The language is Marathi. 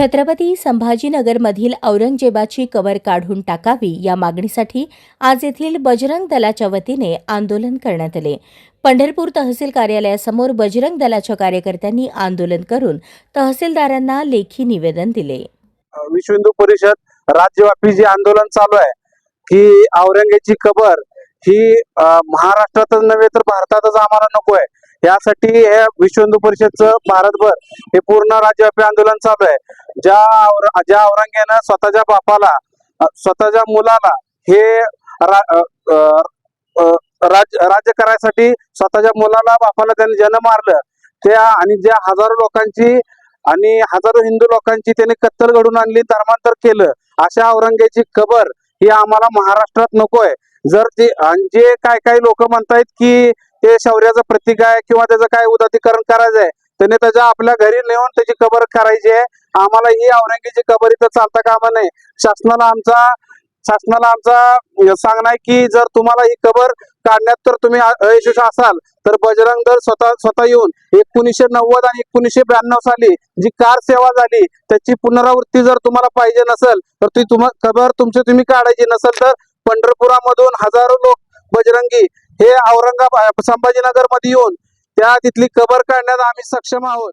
छत्रपती संभाजीनगरमधील औरंगजेबाची कबर काढून टाकावी या मागणीसाठी आज येथील बजरंग दलाच्या वतीने आंदोलन करण्यात आले. पंढरपूर तहसील कार्यालयासमोर बजरंग दलाच्या कार्यकर्त्यांनी आंदोलन करून तहसीलदारांना लेखी निवेदन दिले. विश्व हिंदू परिषद राज्यव्यापी जे आंदोलन चालू आहे की औरंगेची कबर ही महाराष्ट्रातच नव्हे तर भारतातच आम्हाला यासाठी हे विश्व हिंदू परिषदचं भारतभर हे पूर्ण राज्यव्यापी आंदोलन चालू आहे. ज्या और- ज्या औरंगेनं स्वतःच्या बापाला स्वतःच्या मुलाला हे रा- राज्य राज्य करायसाठी स्वतःच्या मुलाला बापाला त्यांनी जन्म मारलं त्या आणि ज्या हजारो लोकांची आणि हजारो हिंदू लोकांची त्यांनी कत्तल घडून आणली धर्मांतर केलं अशा औरंगेची कबर ही आम्हाला महाराष्ट्रात नको आहे जर ते जे काय काय लोक म्हणतायत की ते शौर्याचं प्रतीक आहे किंवा त्याचं काय उदातीकरण करायचं आहे त्याने त्याच्या आपल्या घरी नेऊन त्याची कबर करायची आहे. आम्हाला ही औरंगीची कबर इथं चालता कामा नाही शासनाला आमचा शासनाला आमचा सांगणं आहे की जर तुम्हाला ही कबर काढण्यात तर तुम्ही अयशस्वी असाल. तर बजरंग दल स्वतः स्वतः येऊन एकोणीसशे नव्वद आणि एकोणीसशे ब्याण्णव साली जी कार सेवा झाली त्याची पुनरावृत्ती जर तुम्हाला पाहिजे नसेल तर ती तुम्हा खबर तुमची तुम्ही काढायची नसेल तर पंढरपुरामधून हजारो लोक बजरंगी हे औरंगाबाद संभाजीनगरमध्ये येऊन त्या तिथली कबर काढण्यात आम्ही सक्षम आहोत.